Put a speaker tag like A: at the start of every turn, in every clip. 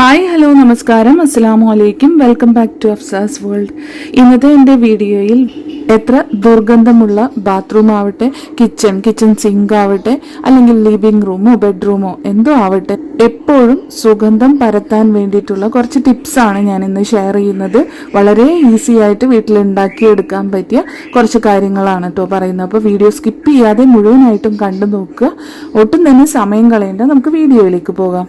A: Hi hello നമസ്കാരം. അസ്സാം വലൈക്കും welcome back to Afsa's world. ഇന്നത്തെ എന്റെ വീഡിയോയിൽ എത്ര ദുർഗന്ധമുള്ള ബാത്റൂം ആവട്ടെ കിച്ചൺ കിച്ചൺ സിങ്ക് ആവട്ടെ അല്ലെങ്കിൽ ലിവിംഗ് റൂമോ ബെഡ്റൂമോ എന്തോ ആവട്ടെ എപ്പോഴും സുഗന്ധം പരത്താൻ വേണ്ടിയിട്ടുള്ള കുറച്ച് ടിപ്സാണ് ഞാൻ ഇന്ന് ഷെയർ ചെയ്യുന്നത്. വളരെ ഈസി ആയിട്ട് വീട്ടിൽ ഉണ്ടാക്കിയെടുക്കാൻ പറ്റിയ കുറച്ച് കാര്യങ്ങളാണ് കേട്ടോ പറയുന്നത്. അപ്പോൾ വീഡിയോ സ്കിപ്പ് ചെയ്യാതെ മുഴുവനായിട്ടും കണ്ടു നോക്കുക. ഒട്ടും തന്നെ സമയം കളയേണ്ട. നമുക്ക് വീഡിയോയിലേക്ക് പോകാം.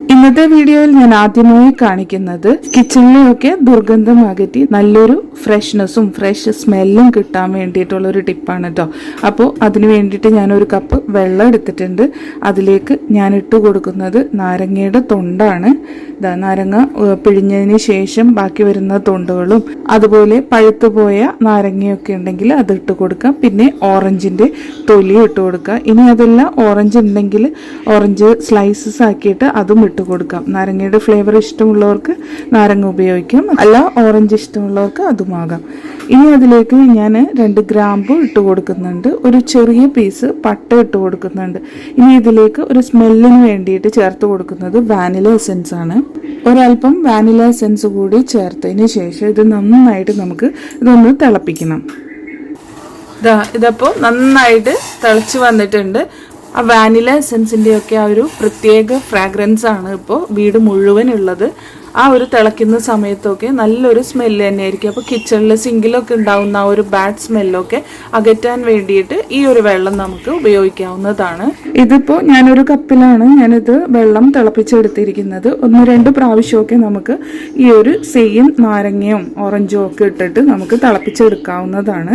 A: ഇന്നത്തെ വീഡിയോയിൽ ഞാൻ ആദ്യമായി കാണിക്കുന്നത് കിച്ചണിലെയൊക്കെ ദുർഗന്ധം അകറ്റി നല്ലൊരു ഫ്രഷ്നെസ്സും ഫ്രഷ് സ്മെല്ലും കിട്ടാൻ വേണ്ടിയിട്ടുള്ള ഒരു ടിപ്പാണ് കേട്ടോ അപ്പോൾ അതിന് വേണ്ടിയിട്ട് ഞാനൊരു കപ്പ് വെള്ളം എടുത്തിട്ടുണ്ട്. അതിലേക്ക് ഞാൻ ഇട്ട് കൊടുക്കുന്നത് നാരങ്ങയുടെ തൊണ്ടാണ്. ഇതാ നാരങ്ങ പിഴിഞ്ഞതിന് ശേഷം ബാക്കി വരുന്ന തൊണ്ടുകളും അതുപോലെ പഴുത്തു പോയ നാരങ്ങയൊക്കെ ഉണ്ടെങ്കിൽ അത് ഇട്ട് കൊടുക്കാം. പിന്നെ ഓറഞ്ചിന്റെ തൊലി ഇട്ട് കൊടുക്കുക ഇനി അതല്ല ഓറഞ്ച് ഉണ്ടെങ്കിൽ ഓറഞ്ച് സ്ലൈസസ് ആക്കിയിട്ട് അതും ഇട്ട് കൊടുക്കാം നാരങ്ങയുടെ ഫ്ലേവർ ഇഷ്ടമുള്ളവർക്ക് നാരങ്ങ ഉപയോഗിക്കാം. അല്ല ഓറഞ്ച് ഇഷ്ടമുള്ളവർക്ക് അതുമാകാം. ഇനി അതിലേക്ക് ഞാൻ രണ്ട് ഗ്രാമ്പു ഇട്ട് കൊടുക്കുന്നുണ്ട് ഒരു ചെറിയ പീസ് പട്ട ഇട്ട് കൊടുക്കുന്നുണ്ട് ഇനി ഇതിലേക്ക് ഒരു സ്മെല്ലിന് വേണ്ടിയിട്ട് ചേർത്ത് കൊടുക്കുന്നത് വാനില എസെൻസ് ആണ്. ഒരല്പം വാനില എസെൻസ് കൂടി ചേർത്തതിന് ശേഷം ഇത് നന്നായിട്ട് നമുക്ക് ഇതൊന്ന് തിളപ്പിക്കണം. ഇതാ ഇതപ്പോൾ നന്നായിട്ട് തിളച്ച് വന്നിട്ടുണ്ട്. ആ വാനില എസെൻസിന്റെയൊക്കെ ആ ഒരു പ്രത്യേക ഫ്രാഗ്രൻസ് ആണ് ഇപ്പോൾ വീട് മുഴുവൻ ഉള്ളത്. ആ ഒരു തിളയ്ക്കുന്ന സമയത്തൊക്കെ നല്ലൊരു സ്മെല്ല് തന്നെയായിരിക്കും. അപ്പോൾ കിച്ചണിൽ സിങ്കിലൊക്കെ ഉണ്ടാവുന്ന ആ ഒരു ബാഡ് സ്മെല്ലൊക്കെ അകറ്റാൻ വേണ്ടിയിട്ട് ഈ ഒരു വെള്ളം നമുക്ക് ഉപയോഗിക്കാവുന്നതാണ്. ഇതിപ്പോൾ ഞാനൊരു കപ്പിലാണ് ഞാനിത് വെള്ളം തിളപ്പിച്ചെടുത്തിരിക്കുന്നത്. ഒന്ന് രണ്ട് പ്രാവശ്യമൊക്കെ നമുക്ക് ഈ ഒരു സെയിം നാരങ്ങയും ഓറഞ്ചും ഒക്കെ ഇട്ടിട്ട് നമുക്ക് തിളപ്പിച്ചെടുക്കാവുന്നതാണ്.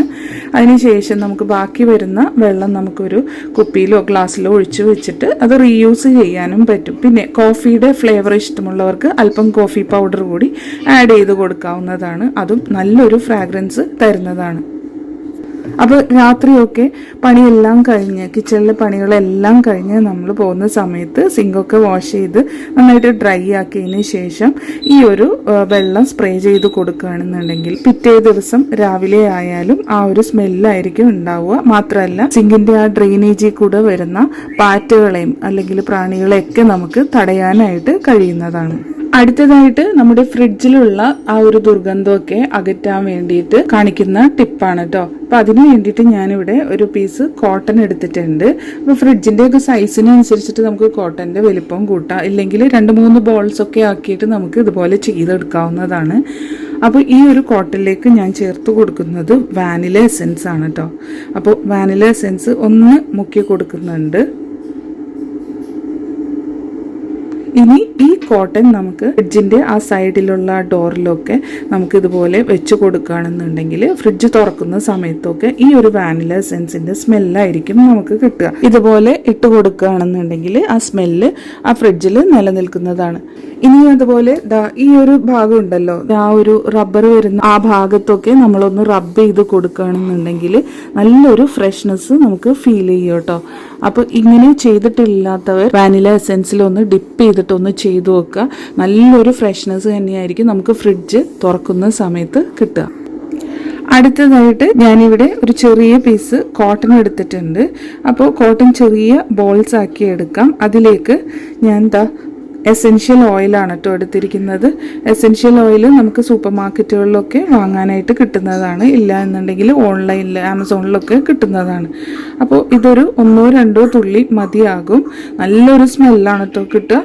A: അതിനുശേഷം നമുക്ക് ബാക്കി വരുന്ന വെള്ളം നമുക്കൊരു കുപ്പിയിലോ ഗ്ലാസ്സിലോ ഒഴിച്ചു വെച്ചിട്ട് അത് റീയൂസ് ചെയ്യാനും പറ്റും. പിന്നെ കോഫിയുടെ ഫ്ലേവർ ഇഷ്ടമുള്ളവർക്ക് അല്പം കോഫി പൗഡർ കൂടി ആഡ് ചെയ്ത് കൊടുക്കാവുന്നതാണ്. അതും നല്ലൊരു ഫ്രാഗ്രൻസ് തരുന്നതാണ്. അപ്പോൾ രാത്രിയൊക്കെ പണിയെല്ലാം കഴിഞ്ഞ് കിച്ചണിലെ പണികളെല്ലാം കഴിഞ്ഞ് നമ്മൾ പോകുന്ന സമയത്ത് സിങ്കൊക്കെ വാഷ് ചെയ്ത് നന്നായിട്ട് ഡ്രൈ ആക്കിയതിന് ശേഷം ഈ ഒരു വെള്ളം സ്പ്രേ ചെയ്ത് കൊടുക്കുകയാണെന്നുണ്ടെങ്കിൽ പിറ്റേ ദിവസം രാവിലെ ആയാലും ആ ഒരു സ്മെല്ലായിരിക്കും ഉണ്ടാവുക. മാത്രമല്ല സിങ്കിന്റെ ആ ഡ്രെയിനേജിൽ കൂടെ വരുന്ന പാറ്റുകളെയും അല്ലെങ്കിൽ പ്രാണികളെയൊക്കെ നമുക്ക് തടയാനായിട്ട് കഴിയുന്നതാണ്. അടുത്തതായിട്ട് നമ്മുടെ ഫ്രിഡ്ജിലുള്ള ആ ഒരു ദുർഗന്ധമൊക്കെ അകറ്റാൻ വേണ്ടിയിട്ട് കാണിക്കുന്ന ടിപ്പാണ് കേട്ടോ അപ്പൊ അതിന് വേണ്ടിയിട്ട് ഞാനിവിടെ ഒരു പീസ് കോട്ടൺ എടുത്തിട്ടുണ്ട്. അപ്പൊ ഫ്രിഡ്ജിന്റെ ഒക്കെ സൈസിനനുസരിച്ചിട്ട് നമുക്ക് കോട്ടന്റെ വലിപ്പം കൂട്ടാം. ഇല്ലെങ്കിൽ രണ്ട് മൂന്ന് ബോൾസ് ഒക്കെ ആക്കിയിട്ട് നമുക്ക് ഇതുപോലെ ചെയ്തെടുക്കാവുന്നതാണ്. അപ്പോൾ ഈ ഒരു കോട്ടണിലേക്ക് ഞാൻ ചേർത്ത് കൊടുക്കുന്നത് വാനില എസെൻസ് ആണ് കേട്ടോ അപ്പോൾ വാനില എസെൻസ് ഒന്ന് മുക്കി കൊടുക്കുന്നുണ്ട്. ഇനി ഈ കോട്ടൺ നമുക്ക് ഫ്രിഡ്ജിന്റെ ആ സൈഡിലുള്ള ഡോറിലൊക്കെ നമുക്ക് ഇതുപോലെ വെച്ച് കൊടുക്കുകയാണെന്നുണ്ടെങ്കിൽ ഫ്രിഡ്ജ് തുറക്കുന്ന സമയത്തൊക്കെ ഈ ഒരു വാനില സെൻസിന്റെ സ്മെല്ലായിരിക്കും നമുക്ക് കിട്ടുക. ഇതുപോലെ ഇട്ട് കൊടുക്കുകയാണെന്നുണ്ടെങ്കിൽ ആ സ്മെല്ല് ആ ഫ്രിഡ്ജിൽ നിലനിൽക്കുന്നതാണ്. ഇനി അതുപോലെ ഈ ഒരു ഭാഗം ഉണ്ടല്ലോ. ആ ഒരു റബ്ബർ വരുന്ന ആ ഭാഗത്തൊക്കെ നമ്മളൊന്ന് റബ്ബ് ചെയ്ത് കൊടുക്കുകയാണെന്നുണ്ടെങ്കിൽ നല്ലൊരു ഫ്രഷ്നെസ് നമുക്ക് ഫീൽ ചെയ്യും കേട്ടോ. അപ്പൊ ഇങ്ങനെ ചെയ്തിട്ടില്ലാത്തവർ വാനില എസെൻസിൽ ഒന്ന് ഡിപ്പ് ചെയ്തിട്ട് ഒന്ന് ചെയ്തു വെക്കുക. നല്ലൊരു ഫ്രഷ്നെസ് തന്നെയായിരിക്കും നമുക്ക് ഫ്രിഡ്ജ് തുറക്കുന്ന സമയത്ത് കിട്ടുക. അടുത്തതായിട്ട് ഞാനിവിടെ ഒരു ചെറിയ പീസ് കോട്ടൺ എടുത്തിട്ടുണ്ട്. അപ്പോൾ കോട്ടൺ ചെറിയ ബോൾസ് ആക്കി എടുക്കാം. അതിലേക്ക് ഞാൻ എന്താ എസെൻഷ്യൽ ഓയിലാണ് കേട്ടോ എടുത്തിരിക്കുന്നത്. എസെൻഷ്യൽ ഓയിൽ നമുക്ക് സൂപ്പർ മാർക്കറ്റുകളിലൊക്കെ വാങ്ങാനായിട്ട് കിട്ടുന്നതാണ്. ഇല്ല എന്നുണ്ടെങ്കിൽ ഓൺലൈനിൽ ആമസോണിലൊക്കെ കിട്ടുന്നതാണ്. അപ്പോൾ ഇതൊരു ഒന്നോ രണ്ടോ തുള്ളി മതിയാകും. നല്ലൊരു സ്മെല്ലാണ് കേട്ടോ കിട്ടുക.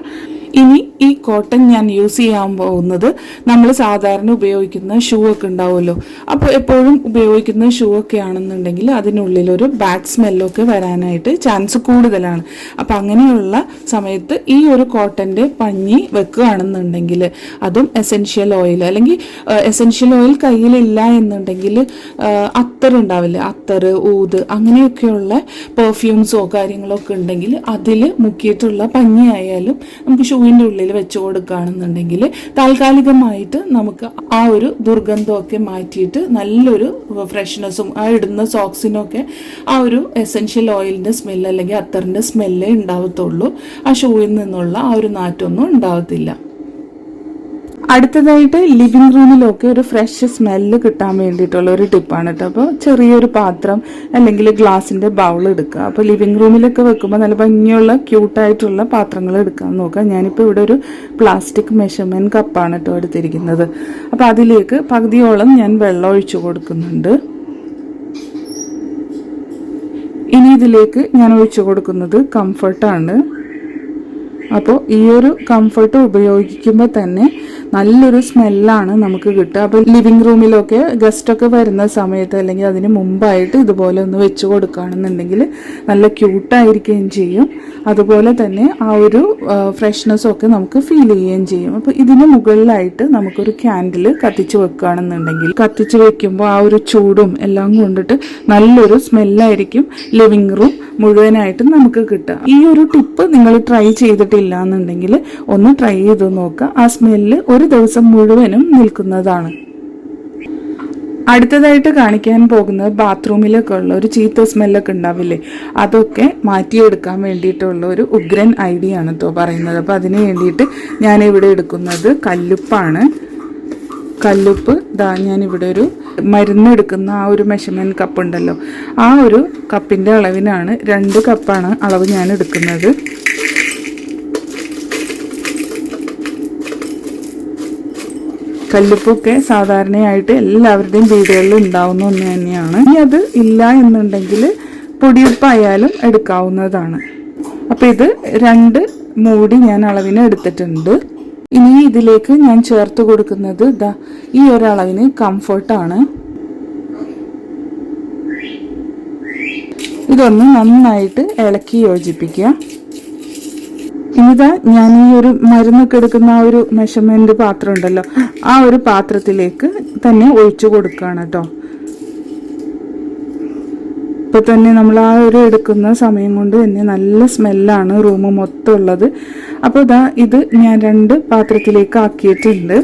A: ഇനി ഈ കോട്ടൺ ഞാൻ യൂസ് ചെയ്യാൻ പോകുന്നത് നമ്മൾ സാധാരണ ഉപയോഗിക്കുന്ന ഷൂ ഒക്കെ ഉണ്ടാവുമല്ലോ. അപ്പോൾ എപ്പോഴും ഉപയോഗിക്കുന്ന ഷൂ ഒക്കെ ആണെന്നുണ്ടെങ്കിൽ അതിനുള്ളിൽ ഒരു ബാഡ് സ്മെല്ലൊക്കെ വരാനായിട്ട് ചാൻസ് കൂടുതലാണ്. അപ്പം അങ്ങനെയുള്ള സമയത്ത് ഈ ഒരു കോട്ടന്റെ പഞ്ഞി വെക്കുകയാണെന്നുണ്ടെങ്കിൽ അതും എസെൻഷ്യൽ ഓയിൽ അല്ലെങ്കിൽ എസെൻഷ്യൽ ഓയിൽ കയ്യിലില്ല എന്നുണ്ടെങ്കിൽ അത്തർ ഉണ്ടാവില്ലേ? അത്തർ ഊത് അങ്ങനെയൊക്കെയുള്ള പെർഫ്യൂംസോ കാര്യങ്ങളോ ഒക്കെ ഉണ്ടെങ്കിൽ അതിൽ മുക്കിയിട്ടുള്ള പഞ്ഞിയായാലും നമുക്ക് ഷൂ ഷൂവിന്റെ ഉള്ളിൽ വെച്ച് കൊടുക്കുകയാണെന്നുണ്ടെങ്കിൽ താൽക്കാലികമായിട്ട് നമുക്ക് ആ ഒരു ദുർഗന്ധമൊക്കെ മാറ്റിയിട്ട് നല്ലൊരു ഫ്രഷ്നെസ്സും ആ ഇടുന്ന സോക്സിനൊക്കെ ആ ഒരു എസെൻഷ്യൽ ഓയിലിന്റെ സ്മെല്ല് അല്ലെങ്കിൽ അത്തറിന്റെ സ്മെല്ലേ ഉണ്ടാവത്തുള്ളൂ. ആ ഷൂവിൽ നിന്നുള്ള ആ ഒരു നാറ്റമൊന്നും ഉണ്ടാവത്തില്ല. അടുത്തതായിട്ട് ലിവിങ് റൂമിലൊക്കെ ഒരു ഫ്രഷ് സ്മെല്ല് കിട്ടാൻ വേണ്ടിയിട്ടുള്ള ഒരു ടിപ്പാണ് കേട്ടോ അപ്പോൾ ചെറിയൊരു പാത്രം അല്ലെങ്കിൽ ഗ്ലാസിന്റെ ബൗൾ എടുക്കുക. അപ്പോൾ ലിവിങ് റൂമിലൊക്കെ വെക്കുമ്പോൾ നല്ല ഭംഗിയുള്ള ക്യൂട്ടായിട്ടുള്ള പാത്രങ്ങൾ എടുക്കാൻ നോക്കുക. ഞാനിപ്പോൾ ഇവിടെ ഒരു പ്ലാസ്റ്റിക് മെഷർമെന്റ് കപ്പാണ് കേട്ടോ എടുത്തിരിക്കുന്നത്. അപ്പോൾ അതിലേക്ക് പകുതിയോളം ഞാൻ വെള്ളം ഒഴിച്ചു കൊടുക്കുന്നുണ്ട്. ഇനി ഇതിലേക്ക് ഞാൻ ഒഴിച്ചു കൊടുക്കുന്നത് കംഫർട്ടാണ് അപ്പോൾ ഈ ഒരു കംഫർട്ട് ഉപയോഗിക്കുമ്പോൾ തന്നെ നല്ലൊരു സ്മെല്ലാണ് നമുക്ക് കിട്ടുക. അപ്പോൾ ലിവിങ് റൂമിലൊക്കെ ഗസ്റ്റൊക്കെ വരുന്ന സമയത്ത് അല്ലെങ്കിൽ അതിന് മുമ്പായിട്ട് ഇതുപോലെ ഒന്ന് വെച്ച് കൊടുക്കുകയാണെന്നുണ്ടെങ്കിൽ നല്ല ക്യൂട്ടായിരിക്കുകയും ചെയ്യും. അതുപോലെ തന്നെ ആ ഒരു ഫ്രഷ്നെസ്സും ഒക്കെ നമുക്ക് ഫീൽ ചെയ്യുകയും ചെയ്യും. അപ്പോൾ ഇതിന് മുകളിലായിട്ട് നമുക്കൊരു ക്യാൻഡിൽ കത്തിച്ച് വെക്കുകയാണെന്നുണ്ടെങ്കിൽ കത്തിച്ച് വെക്കുമ്പോൾ ആ ഒരു ചൂടും എല്ലാം കൊണ്ടിട്ട് നല്ലൊരു സ്മെല്ലായിരിക്കും ലിവിങ് റൂം മുഴുവനായിട്ട് നമുക്ക് കിട്ടുക. ഈ ഒരു ടിപ്പ് നിങ്ങൾ ട്രൈ ചെയ്തിട്ടില്ല എന്നുണ്ടെങ്കിൽ ഒന്ന് ട്രൈ ചെയ്ത് നോക്കുക. ആ സ്മെല്ല് ഒരു ദിവസം മുഴുവനും നിൽക്കുന്നതാണ്. അടുത്തതായിട്ട് കാണിക്കാൻ പോകുന്നത് ബാത്റൂമിലൊക്കെ ഉള്ള ഒരു ചീത്ത സ്മെല്ലൊക്കെ ഉണ്ടാവില്ലേ? അതൊക്കെ മാറ്റിയെടുക്കാൻ വേണ്ടിയിട്ടുള്ള ഒരു ഉഗ്രൻ ഐഡിയ ആണ് കേട്ടോ പറയുന്നത്. അപ്പോൾ അതിന് വേണ്ടിയിട്ട് ഞാനിവിടെ എടുക്കുന്നത് കല്ലുപ്പാണ്. കല്ലുപ്പ് ദാ ഞാനിവിടെ ഒരു മരുന്ന് എടുക്കുന്ന ആ ഒരു മെഷർമെന്റ് കപ്പ് ഉണ്ടല്ലോ. ആ ഒരു കപ്പിന്റെ അളവിനാണ് രണ്ട് കപ്പാണ് അളവ് ഞാൻ എടുക്കുന്നത്. കല്ലുപ്പൊക്കെ സാധാരണയായിട്ട് എല്ലാവരുടെയും വീടുകളിൽ ഉണ്ടാവുന്ന ഒന്ന് തന്നെയാണ്. ഇനി അത് ഇല്ല എന്നുണ്ടെങ്കിൽ പൊടിയുപ്പായാലും എടുക്കാവുന്നതാണ്. അപ്പോൾ ഇത് രണ്ട് മൂടി ഞാൻ അളവിന് എടുത്തിട്ടുണ്ട്. ഇനി ഇതിലേക്ക് ഞാൻ ചേർത്ത് കൊടുക്കുന്നത് ഇതാ ഈ ഒരളവിന് കംഫർട്ടാണ് ഇതൊന്ന് നന്നായിട്ട് ഇളക്കി യോജിപ്പിക്കുക. ഇനിതാ ഞാൻ ഈ ഒരു മരുന്നൊക്കെ എടുക്കുന്ന ആ ഒരു മെഷർമെന്റ് പാത്രം ഉണ്ടല്ലോ ആ ഒരു പാത്രത്തിലേക്ക് തന്നെ ഒഴിച്ചു കൊടുക്കുകയാണ് കേട്ടോ. ഇപ്പൊ തന്നെ നമ്മൾ ആ ഒരു എടുക്കുന്ന സമയം കൊണ്ട് തന്നെ നല്ല സ്മെല്ലാണ് റൂം മൊത്തം ഉള്ളത്. അപ്പോൾ ഇതാ ഇത് ഞാൻ രണ്ട് പാത്രത്തിലേക്ക് ആക്കിയിട്ടുണ്ട്.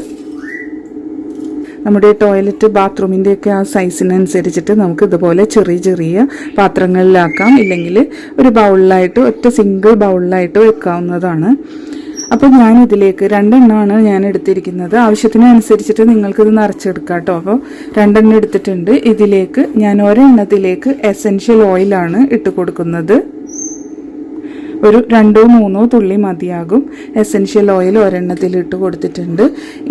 A: നമ്മുടെ ടോയ്ലറ്റ് ബാത്റൂമിന്റെയൊക്കെ ആ സൈസിനനുസരിച്ചിട്ട് നമുക്ക് ഇതുപോലെ ചെറിയ ചെറിയ പാത്രങ്ങളിലാക്കാം. ഇല്ലെങ്കിൽ ഒരു ബൗളിലായിട്ട് ഒറ്റ സിംഗിൾ ബൗളിലായിട്ട് വെക്കാവുന്നതാണ്. അപ്പോൾ ഞാൻ ഇതിലേക്ക് രണ്ടെണ്ണമാണ് ഞാൻ എടുത്തിരിക്കുന്നത്. ആവശ്യത്തിനനുസരിച്ചിട്ട് നിങ്ങൾക്കിത് നിറച്ചെടുക്കാം കേട്ടോ. അപ്പോൾ രണ്ടെണ്ണം എടുത്തിട്ടുണ്ട്. ഇതിലേക്ക് ഞാൻ ഒരെണ്ണത്തിലേക്ക് എസെൻഷ്യൽ ഓയിലാണ് ഇട്ട് കൊടുക്കുന്നത്. ഒരു രണ്ടോ മൂന്നോ തുള്ളി മതിയാകും. എസെൻഷ്യൽ ഓയിൽ ഒരെണ്ണത്തിൽ ഇട്ട് കൊടുത്തിട്ടുണ്ട്.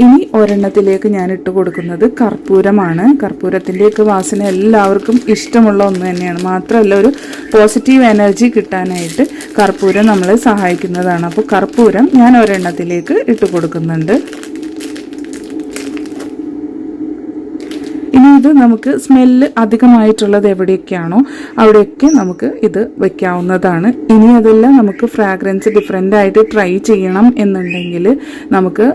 A: ഇനി ഒരെണ്ണത്തിലേക്ക് ഞാൻ ഇട്ട് കൊടുക്കുന്നത് കർപ്പൂരമാണ്. കർപ്പൂരത്തിന്റെയൊക്കെ വാസന എല്ലാവർക്കും ഇഷ്ടമുള്ള ഒന്ന് തന്നെയാണ്. മാത്രമല്ല ഒരു പോസിറ്റീവ് എനർജി കിട്ടാനായിട്ട് കർപ്പൂരം നമ്മളെ സഹായിക്കുന്നതാണ്. അപ്പോൾ കർപ്പൂരം ഞാൻ ഒരെണ്ണത്തിലേക്ക് ഇട്ട് കൊടുക്കുന്നുണ്ട്. ഇത് നമുക്ക് സ്മെല്ല് അധികമായിട്ടുള്ളത് എവിടെയൊക്കെയാണോ അവിടെയൊക്കെ നമുക്ക് ഇത് വെക്കാവുന്നതാണ്. ഇനി അതെല്ലാം നമുക്ക് ഫ്രാഗ്രൻസ് ഡിഫറെന്റ് ആയിട്ട് ട്രൈ ചെയ്യണം എന്നുണ്ടെങ്കിൽ നമുക്ക്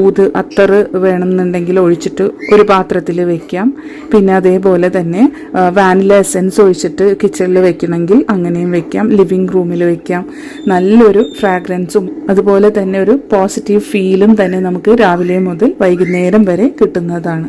A: ഊത് അത്തറ് വേണമെന്നുണ്ടെങ്കിൽ ഒഴിച്ചിട്ട് ഒരു പാത്രത്തിൽ വെക്കാം. പിന്നെ അതേപോലെ തന്നെ വാനില എസെൻസ് ഒഴിച്ചിട്ട് കിച്ചണിൽ വെക്കണമെങ്കിൽ അങ്ങനെയും വെക്കാം. ലിവിങ് റൂമിൽ വെക്കാം. നല്ലൊരു ഫ്രാഗ്രൻസും അതുപോലെ തന്നെ ഒരു പോസിറ്റീവ് ഫീലും തന്നെ നമുക്ക് രാവിലെ മുതൽ വൈകുന്നേരം വരെ കിട്ടുന്നതാണ്.